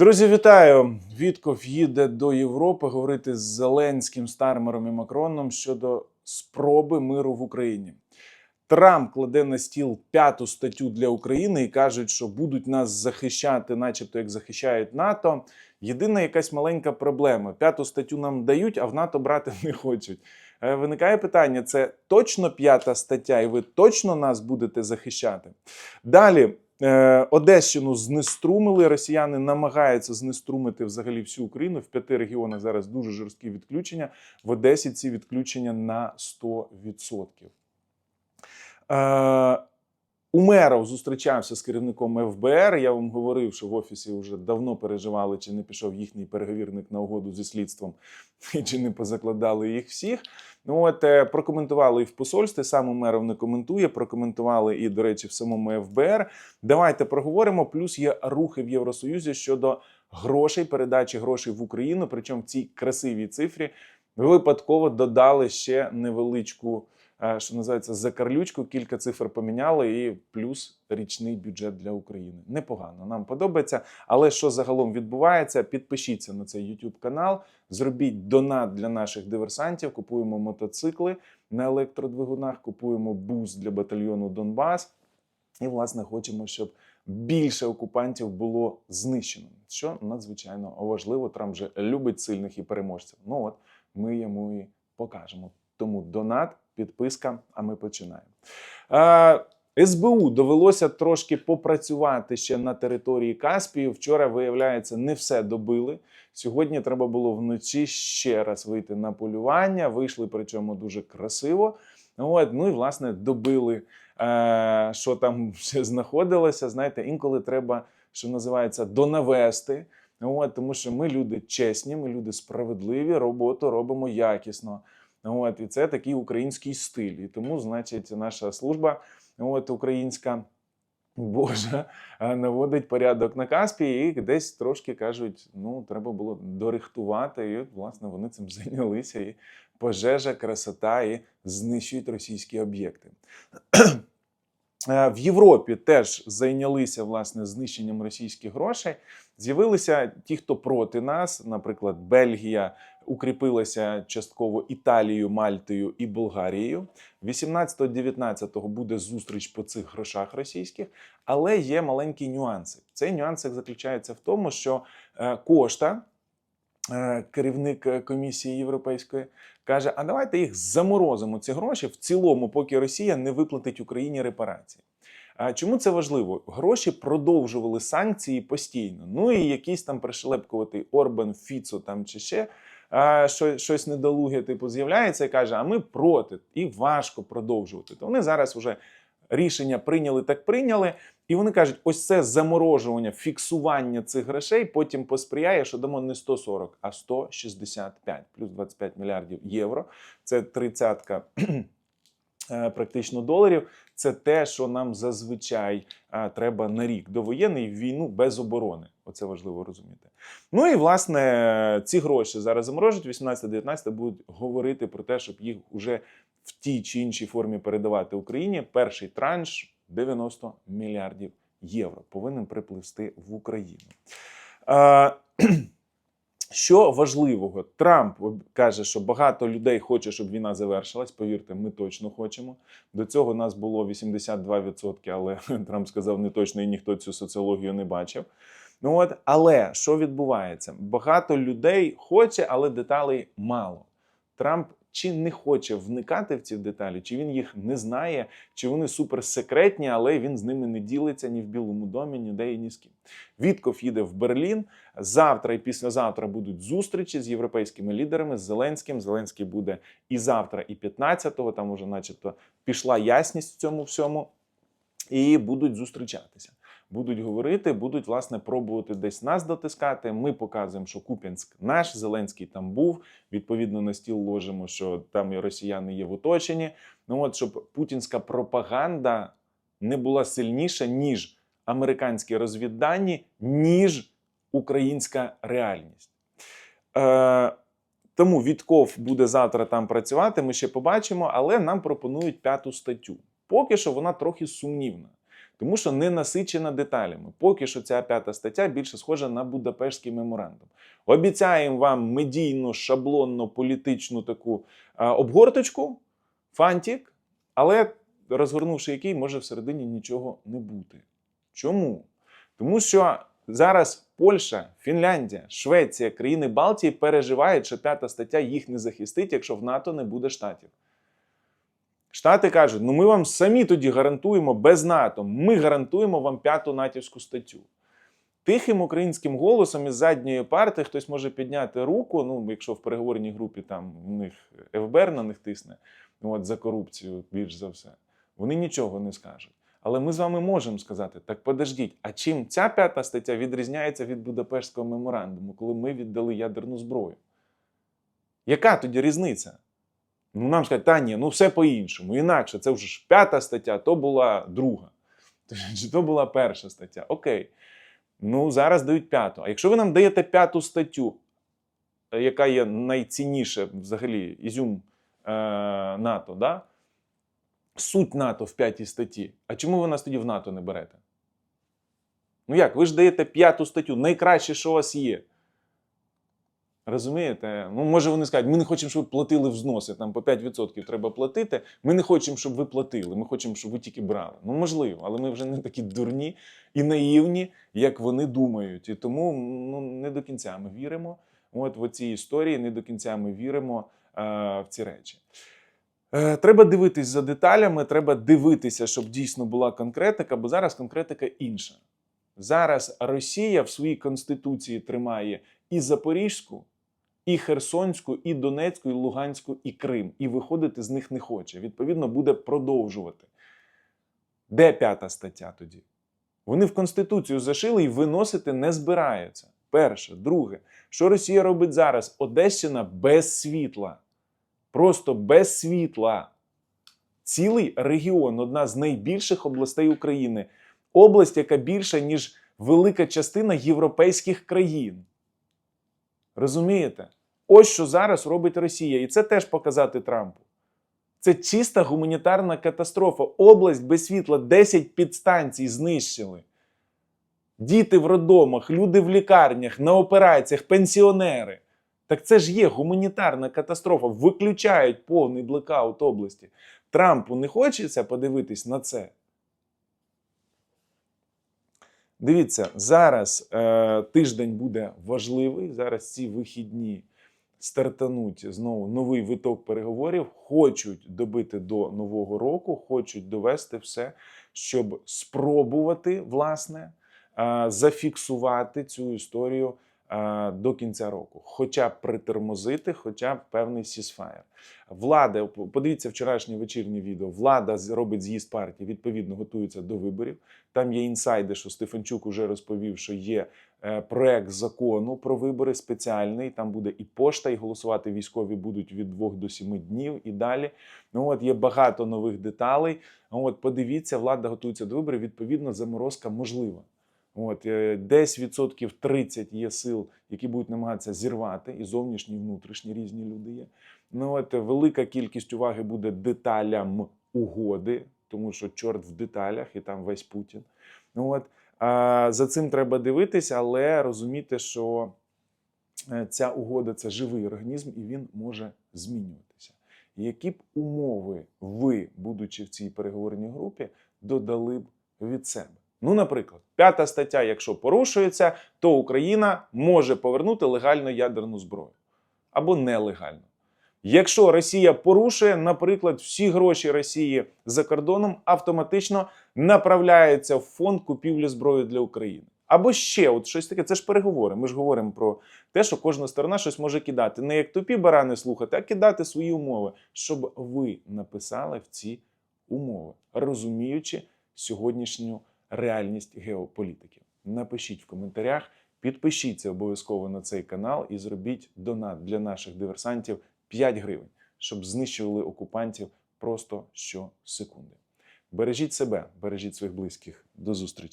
Друзі, вітаю! Вітков їде до Європи говорити з Зеленським, Стармером і Макроном щодо спроби миру в Україні. Трамп кладе на стіл п'яту статтю для України і кажуть, що будуть нас захищати, начебто як захищають НАТО. Єдина якась маленька проблема: п'яту статтю нам дають, а в НАТО брати не хочуть. Е, Виникає питання: це точно п'ята стаття, і ви точно нас будете захищати? Далі. Е, Одещину знеструмили. Росіяни намагаються знеструмити взагалі всю Україну. В п'яти регіонах зараз дуже жорсткі відключення. В Одесі ці відключення на 100%. Умеров зустрічався з керівником ФБР. Я вам говорив, що в офісі вже давно переживали, чи не пішов їхній переговірник на угоду зі слідством, і чи не позакладали їх всіх. Ну от е, прокоментували і в посольстві. Сам Умеров не коментує. Прокоментували і, до речі, в самому ФБР. Давайте проговоримо. Плюс є рухи в Євросоюзі щодо грошей, передачі грошей в Україну. Причому в цій красивій цифрі випадково додали ще невеличку. Е, Що називається закарлючку, кілька цифр поміняли, і плюс річний бюджет для України. Непогано, нам подобається. Але що загалом відбувається? Підпишіться на цей YouTube канал, зробіть донат для наших диверсантів. Купуємо мотоцикли на електродвигунах, купуємо бус для батальйону Донбас. І, власне, хочемо, щоб більше окупантів було знищено, що надзвичайно важливо. Трамп же любить сильних і переможців. Ну от ми йому і покажемо. Тому донат, підписка, а ми починаємо. СБУ довелося трошки попрацювати ще на території Каспію. Вчора, виявляється, не все добили. Сьогодні треба було вночі ще раз вийти на полювання. Вийшли, причому дуже красиво. От, ну і власне добили, е, що там ще знаходилося. Знаєте, інколи треба, що називається, донавести. От, тому що ми люди чесні, ми люди справедливі, роботу робимо якісно. От, і це такий український стиль. І тому, значить, наша служба, от українська. Божа наводить порядок на Каспії і десь трошки кажуть: ну, треба було дорихтувати. І от, власне, вони цим зайнялися. І пожежа, красота і знищують російські об'єкти. В Європі теж зайнялися власне знищенням російських грошей. З'явилися ті, хто проти нас, наприклад, Бельгія укріпилася частково Італією, Мальтою і Болгарією. 18-19 буде зустріч по цих грошах російських, але є маленькі нюанси. Цей нюанс заключається в тому, що е, Кошта, е, керівник е, комісії європейської, каже: а давайте їх заморозимо ці гроші в цілому, поки Росія не виплатить Україні репарації. Чому це важливо? Гроші продовжували санкції постійно. Ну і якийсь там пришелепкуватий Орбан, Фіцо там чи ще щось недолуге, типу, з'являється і каже: а ми проти, і важко продовжувати. То вони зараз вже рішення прийняли, так прийняли. І вони кажуть, ось це заморожування, фіксування цих грошей потім посприяє, що дамо не 140, а 165, плюс 25 мільярдів євро. Це тридцятка е, практично доларів. Це те, що нам зазвичай треба на рік довоєнний в війну без оборони. Оце важливо розуміти. Ну і власне ці гроші зараз заморожують. 18-19 будуть говорити про те, щоб їх уже в тій чи іншій формі передавати Україні. Перший транш 90 мільярдів євро повинен припливсти в Україну. Що важливого, Трамп каже, що багато людей хоче, щоб війна завершилась. Повірте, ми точно хочемо. До цього нас було 82%, але Трамп сказав не точно, і ніхто цю соціологію не бачив. Ну от, але що відбувається? Багато людей хоче, але деталей мало. Трамп чи не хоче вникати в ці деталі, чи він їх не знає, чи вони суперсекретні, але він з ними не ділиться ні в Білому домі, ніде і ні з ким. Вітков їде в Берлін. Завтра і післязавтра будуть зустрічі з європейськими лідерами, з Зеленським. Зеленський буде і завтра, і 15-го. Там уже, начебто, пішла ясність в цьому всьому, і будуть зустрічатися. Будуть говорити, будуть власне пробувати десь нас дотискати. Ми показуємо, що Куп'янськ наш, Зеленський там був. Відповідно, на стіл ложимо, що там і росіяни є в оточенні. Ну от щоб путінська пропаганда не була сильніша, ніж американські розвіддані, ніж українська реальність. Е, тому Вітков буде завтра там працювати. Ми ще побачимо, але нам пропонують п'яту статтю. Поки що вона трохи сумнівна. Тому що не насичена деталями. Поки що ця п'ята стаття більше схожа на Будапештський меморандум. Обіцяємо вам медійну, шаблонну, політичну таку а, обгорточку, фантик, але розгорнувши який, може всередині нічого не бути. Чому? Тому що зараз Польща, Фінляндія, Швеція, країни Балтії переживають, що п'ята стаття їх не захистить, якщо в НАТО не буде штатів. Штати кажуть: ну ми вам самі тоді гарантуємо без НАТО. Ми гарантуємо вам п'яту натівську статтю. Тихим українським голосом із задньої парти хтось може підняти руку. Ну, якщо в переговорній групі там в них ФБР на них тисне от, за корупцію, більш за все, вони нічого не скажуть. Але ми з вами можемо сказати: так подождіть, а чим ця п'ята стаття відрізняється від Будапештського меморандуму, коли ми віддали ядерну зброю? Яка тоді різниця? Ну, нам скажуть, та ні, ну все по-іншому. Інакше це вже ж п'ята стаття, то була друга. Чи то була перша стаття? Окей. Ну, зараз дають п'яту. А якщо ви нам даєте п'яту статтю, е, яка є найцінніше взагалі ізюм е, НАТО, да? суть НАТО в п'ятій статті, а чому ви нас тоді в НАТО не берете? Ну як, ви ж даєте п'яту статтю, найкраще, що у вас є. Розумієте? Ну, може, вони скажуть, ми не хочемо, щоб ви платили взноси, там по 5% треба платити. Ми не хочемо, щоб ви платили, ми хочемо, щоб ви тільки брали. Ну, можливо, але ми вже не такі дурні і наївні, як вони думають. І тому ну, не до кінця ми віримо. От в цій історії не до кінця ми віримо е, в ці речі. Е, Треба дивитись за деталями, треба дивитися, щоб дійсно була конкретика, бо зараз конкретика інша. Зараз Росія в своїй конституції тримає і Запорізьку, і Херсонську, і Донецьку, і Луганську, і Крим. І виходити з них не хоче. Відповідно, буде продовжувати. Де п'ята стаття тоді? Вони в Конституцію зашили і виносити не збираються. Перше. Друге, що Росія робить зараз? Одещина без світла. Просто без світла. Цілий регіон, одна з найбільших областей України. Область, яка більша, ніж велика частина європейських країн. Розумієте? Ось що зараз робить Росія, і це теж показати Трампу. Це чиста гуманітарна катастрофа. Область без світла, 10 підстанцій знищили. Діти в роддомах, люди в лікарнях, на операціях, пенсіонери. Так це ж є гуманітарна катастрофа. Виключають повний блекаут області. Трампу не хочеться подивитись на це. Дивіться, зараз е, тиждень буде важливий. Зараз ці вихідні стартануть знову новий виток переговорів. Хочуть добити до нового року, хочуть довести все, щоб спробувати власне е, зафіксувати цю історію до кінця року, хоча б притормозити, хоча б певний сісфаєр. Влада, подивіться вчорашнє вечірнє відео. Влада робить з'їзд партії, відповідно готується до виборів. Там є інсайди, що Стефанчук уже розповів, що є е, проект закону про вибори спеціальний. Там буде і пошта, і голосувати військові будуть від 2 до 7 днів і далі. Ну от є багато нових деталей. От подивіться, влада готується до виборів. Відповідно, заморозка можлива. От е, десь відсотків 30 є сил, які будуть намагатися зірвати, і зовнішні, і внутрішні різні люди є. Ну от велика кількість уваги буде деталям угоди, тому що чорт в деталях, і там весь Путін. Ну от а, за цим треба дивитися, але розуміти, що е, ця угода це живий організм, і він може змінюватися. Які б умови ви, будучи в цій переговорній групі, додали б від себе? Ну, наприклад, п'ята стаття, якщо порушується, то Україна може повернути легальну ядерну зброю або нелегально. Якщо Росія порушує, наприклад, всі гроші Росії за кордоном автоматично направляються в фонд купівлі зброї для України. Або ще от щось таке, це ж переговори. Ми ж говоримо про те, що кожна сторона щось може кидати. Не як тупі барани слухати, а кидати свої умови, щоб ви написали в ці умови, розуміючи сьогоднішню реальність геополітики. Напишіть в коментарях, підпишіться обов'язково на цей канал і зробіть донат для наших диверсантів 5 гривень, щоб знищували окупантів просто щосекунди. Бережіть себе, бережіть своїх близьких. До зустрічі!